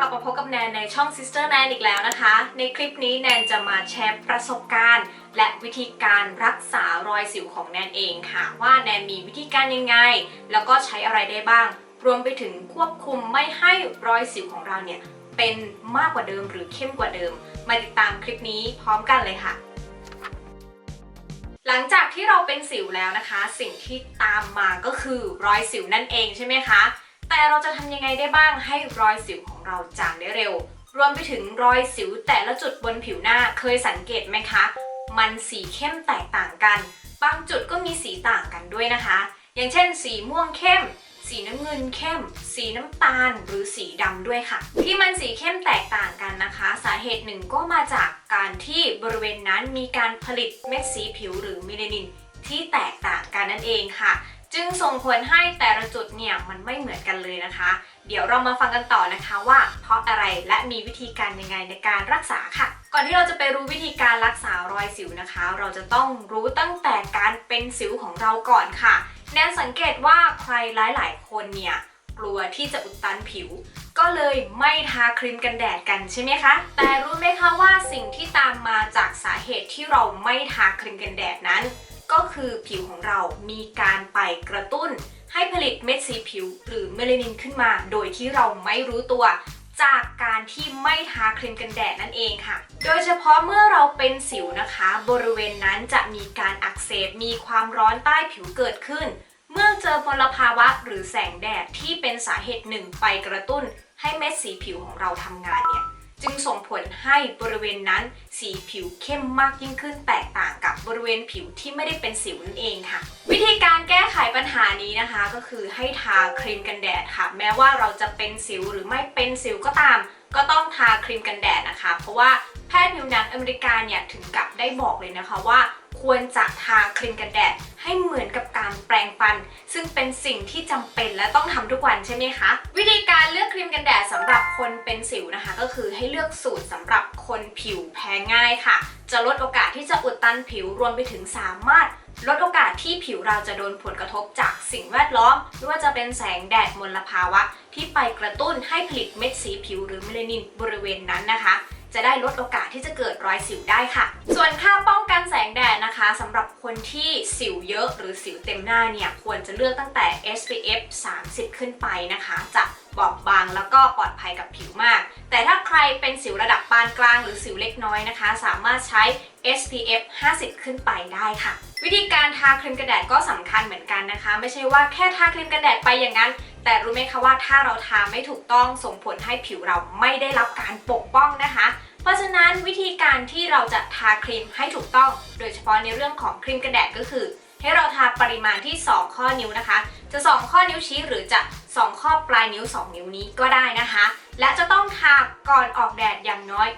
กลับมาพบกับแนนในช่อง Sister Nan อีกแล้วนะคะ ในคลิปนี้แนนจะมาแชร์ประสบการณ์ และวิธีการรักษารอยสิวของแนนเองค่ะ ว่าแนนมีวิธีการยังไง แล้วก็ใช้อะไรได้บ้าง รวมไปถึงควบคุมไม่ให้รอยสิวของเราเนี่ยเป็นมากกว่าเดิมหรือเข้มกว่าเดิม มาติดตามคลิปนี้พร้อมกันเลยค่ะหลังจากที่เราเป็นสิวแล้วนะคะ สิ่งที่ตามมาก็คือรอยสิวนั่นเองใช่ไหมคะ แต่เราจะทำยังไงได้บ้างให้รอยสิวของเราจางได้เร็ว รวมไปถึงรอยสิวแต่ละจุดบนผิวหน้าเคยสังเกตไหมคะ มันสีเข้มแตกต่างกัน บางจุดก็มีสีต่างกันด้วยนะคะ อย่างเช่น สีม่วงเข้ม สีน้ำเงินเข้ม สีน้ำตาล หรือสีดำด้วยค่ะ ที่มันสีเข้มแตกต่างกันนะคะ สาเหตุหนึ่งก็มาจากการที่บริเวณนั้นมีการผลิตเม็ดสีผิวหรือเมลานินที่แตกต่างกันนั่นเองค่ะ จึงส่งผลให้แต่ละจุดเนี่ยมันไม่เหมือนกันเลยนะคะ เดี๋ยวเรามาฟังกันต่อนะคะว่า เพราะอะไรและมีวิธีการยังไงในการรักษาค่ะ ก่อนที่เราจะไปรู้วิธีการรักษารอยสิวนะคะ เราจะต้องรู้ตั้งแต่การเป็นสิวของเราก่อนค่ะ แนนสังเกตว่าใครหลาย ๆ คนเนี่ยกลัวที่จะอุดตันผิว ก็เลยไม่ทาครีมกันแดดกันใช่ไหมคะ แต่รู้ไหมคะว่าสิ่งที่ตามมาจากสาเหตุที่เราไม่ทาครีมกันแดดนั้น ก็คือผิวของเรามีการไปกระตุ้น ให้ผลิตเม็ดสีผิว หรือเมลานินขึ้นมา โดยที่เราไม่รู้ตัว จากการที่ไม่ทาครีมกันแดดนั่นเองค่ะ โดยเฉพาะเมื่อเราเป็นสิวนะคะ บริเวณนั้นจะมีการอักเสบมีความร้อนใต้ผิวเกิดขึ้น เมื่อเจอมลภาวะหรือแสงแดดที่เป็นสาเหตุหนึ่งไปกระตุ้น ให้เม็ดสีผิวของเราทำงานเนี่ย จึงส่งผลให้บริเวณนั้นสีผิวเข้มมากยิ่งขึ้นแตกต่างกับบริเวณผิวที่ไม่ได้เป็นสิวนั่นเองค่ะ วิธีการแก้ไขปัญหานี้นะคะก็คือให้ทาครีมกันแดดค่ะ แม้ว่าเราจะเป็นสิวหรือไม่เป็นสิวก็ตาม ก็ต้องทาครีมกันแดดนะคะ เพราะว่าแพทย์ผิวหนังอเมริกาเนี่ยถึงกับได้บอกเลยนะคะว่า ควรจะทาครีมกันแดดให้เหมือนกับการแปรงฟัน ซึ่งเป็นสิ่งที่จำเป็นและต้องทำทุกวันใช่ไหมคะ วิธีการเลือกครีมกันแดดสำหรับคนเป็นสิวนะคะ ก็คือให้เลือกสูตรสำหรับคนผิวแพ้ง่ายค่ะ จะลดโอกาสที่จะอุดตันผิวรวมไปถึงสามารถลดโอกาสที่ผิวเราจะโดนผลกระทบจากสิ่งแวดล้อม ไม่ว่าจะเป็นแสงแดดมลภาวะ ที่ไปกระตุ้นให้ผลิตเม็ดสีผิวหรือเมลานินบริเวณนั้นนะคะ จะได้ลดโอกาสที่จะเกิดรอยสิวได้ค่ะ ส่วนค่าป้องกันแสงแดด นะคะสำหรับคนที่สิวเยอะหรือสิวเต็มหน้าเนี่ย ควรจะเลือกตั้งแต่ SPF 30 ขึ้นไปนะคะ จะบอบบางแล้วก็ปลอดภัยกับผิวมาก แต่ถ้าใครเป็นสิวระดับปานกลางหรือสิวเล็กน้อยนะคะ สามารถใช้ SPF 50 ขึ้นไปได้ค่ะ วิธีการทาครีมกันแดดก็สำคัญเหมือนกันนะคะ ไม่ใช่ว่าแค่ทาครีมกันแดดไปอย่างนั้น แต่รู้ไหมคะว่าถ้าเราทาไม่ถูกต้องส่งผลให้ผิวเราไม่ได้รับการปกป้องนะคะ ราะฉะนั้นวิธีการที่เราจะทาครีมให้ถูกต้อง โดยเฉพาะในเรื่องของครีมกันแดดก็คือ ให้เราทาปริมาณที่ 2 ข้อนิ้วนะคะ จะ 2 ข้อนิ้วชี้หรือจะ 2 ข้อปลายนิ้ว 2 นิ้วนี้ก็ได้นะคะ และจะต้องทาก่อนออกแดดอย่างน้อย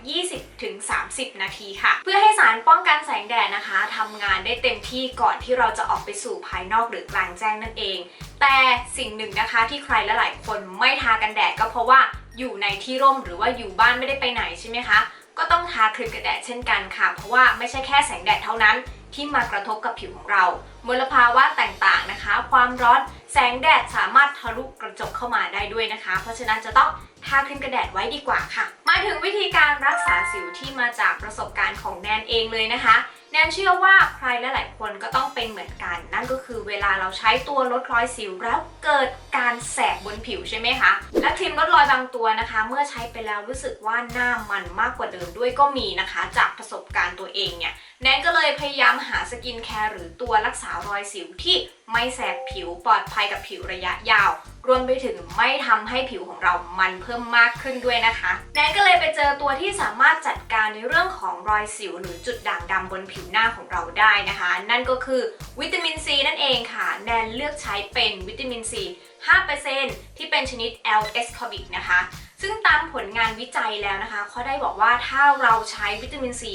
20-30 นาทีค่ะ เพื่อให้สารป้องกันแสงแดดนะคะทำงานได้เต็มที่ก่อนที่เราจะออกไปสู่ภายนอกหรือกลางแจ้งนั่นเอง แต่สิ่งหนึ่งนะคะที่ใครหลายๆคนไม่ทากันแดดก็เพราะว่าอยู่ในที่ร่มหรือว่าอยู่บ้านไม่ได้ไปไหนใช่ไหมคะ ก็ต้องทาครีมกันแดดเช่นกันค่ะ เพราะว่าไม่ใช่แค่แสงแดดเท่านั้นที่มากระทบกับผิวของเรา มลภาวะต่างๆนะคะ ความร้อนแสงแดดสามารถทะลุกระจกเข้ามาได้ด้วยนะคะ เพราะฉะนั้นจะต้องทาครีมกันแดดไว้ดีกว่าค่ะ มาถึงวิธีการรักษาสิวที่มาจากประสบการณ์ของแนนเองเลยนะคะ แนนเชื่อว่าใครหลายๆคนก็ต้องเป็นเหมือนกัน นั่นก็คือเวลาเราใช้ตัวลดรอยสิวแล้วเกิดการแสบบนผิวใช่ไหมคะ และครีมลดรอยบางตัวนะคะ เมื่อใช้ไปแล้วรู้สึกว่าหน้ามันมากกว่าเดิมด้วยก็มีนะคะ จากประสบการณ์ตัวเองเนี่ยแนนก็เลยพยายามหาสกินแคร์หรือตัวรักษารอยสิวที่ไม่แสบผิวปลอดภัยกับผิวระยะยาวรวมไปถึงไม่ทำให้ผิวของเรามันเพิ่มมากขึ้นด้วยนะคะแนนก็เลยไปเจอตัวที่สามารถจัดการในเรื่องของรอยสิวหรือจุดด่างดำบนผิวหน้าของเราได้นะคะ นั่นก็คือวิตามินซีนั่นเองค่ะ แนนเลือกใช้เป็นวิตามินซี5%ที่เป็นชนิด L ascorbic นะคะ ซึ่งตามผลงานวิจัยแล้วนะคะเขาได้บอกว่าถ้าเราใช้วิตามินซี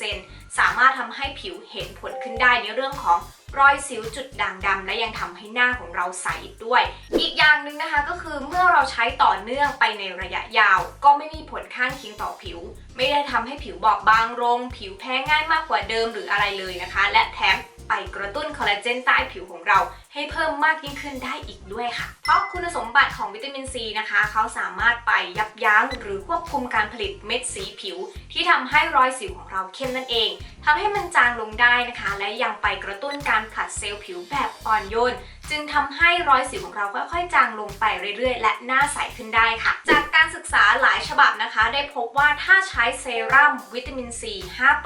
5%สามารถทำให้ผิวเห็นผลขึ้นได้ในเรื่องของรอยสิวจุดด่างดำและยังทำให้หน้าของเราใสด้วย อีกอย่างหนึ่งนะคะก็คือเมื่อเราใช้ต่อเนื่องไปในระยะยาว ก็ไม่มีผลข้างเคียงต่อผิว ไม่ได้ทำให้ผิวบอบบางลงผิวแพ้ง่ายมากกว่าเดิมหรืออะไรเลยนะคะ และแถมไปกระตุ้นคอลลาเจนใต้ผิวของเรา ให้เพิ่มมากยิ่งขึ้นได้อีกด้วยค่ะ เพราะคุณสมบัติของวิตามินซีนะคะเขาสามารถไปยับยั้งหรือควบคุมการผลิตเม็ดสีผิว ที่ทำให้รอยสิวของเราเข้มนั่นเองทำให้มันจางลงได้นะคะ และยังไปกระตุ้นการผลัดเซลล์ผิวแบบอ่อนโยนจึงทำให้รอยสิวของเราค่อยๆ จางลงไปเรื่อยๆ และหน้าใสขึ้นได้ค่ะ จากการศึกษาหลายฉบับนะคะ ได้พบว่าถ้าใช้เซรั่มวิตามินซี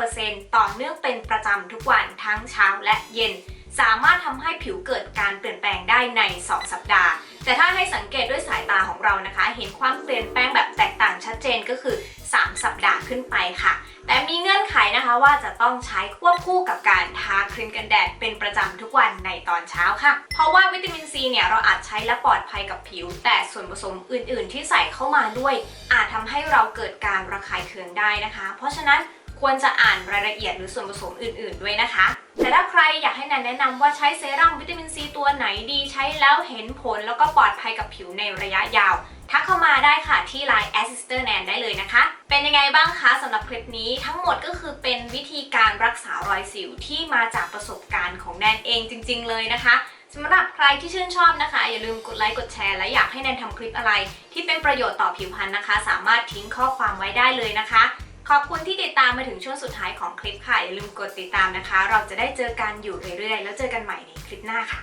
5%ต่อเนื่องเป็นประจำทุกวันทั้งเช้าและเย็น สามารถทำให้ผิวเกิดการเปลี่ยนแปลงได้ใน 2 สัปดาห์ แต่ถ้าให้สังเกตด้วยสายตาของเรานะคะ เห็นความเปลี่ยนแปลงแบบแตกต่างชัดเจนก็คือ 3 สัปดาห์ขึ้นไปค่ะ แต่มีเงื่อนไขนะคะว่าจะต้องใช้ควบคู่กับการทาครีมกันแดดเป็นประจำทุกวันในตอนเช้าค่ะ เพราะว่าวิตามินซีเนี่ยเราอาจใช้และปลอดภัยกับผิว แต่ส่วนผสมอื่น ๆ ที่ใส่เข้ามาด้วย อาจทำให้เราเกิดการระคายเคืองได้นะคะ เพราะฉะนั้น ควรจะอ่านรายละเอียดหรือส่วนผสมอื่นๆด้วยนะคะ แต่ถ้าใครอยากให้แนนแนะนำว่าใช้เซรั่มวิตามินซีตัวไหนดีใช้แล้วเห็นผลแล้วก็ปลอดภัยกับผิวในระยะยาว ทักเข้ามาได้ค่ะที่ Line a s s i s t e r Nan ได้เลยนะคะ เป็นยังไงบ้างคะสำหรับคลิปนี้ทั้งหมดก็คือเป็นวิธีการรักษารอยสิวที่มาจากประสบการณ์ของแนนเองจริง ๆ เลยนะคะสำหรับใครที่ชื่นชอบนะคะ อย่าลืมกดไลค์กดแชร์และอยากให้แนนทำคลิปอะไร ที่เป็นประโยชน์ต่อผิวพรรณนะคะ สามารถทิ้งข้อความไว้ได้เลยนะคะ ขอบคุณที่ติดตามมาถึงช่วงสุดท้ายของคลิปค่ะอย่าลืมกดติดตามนะคะ เราจะได้เจอกันอยู่เรื่อยๆ แล้วเจอกันใหม่ในคลิปหน้าค่ะ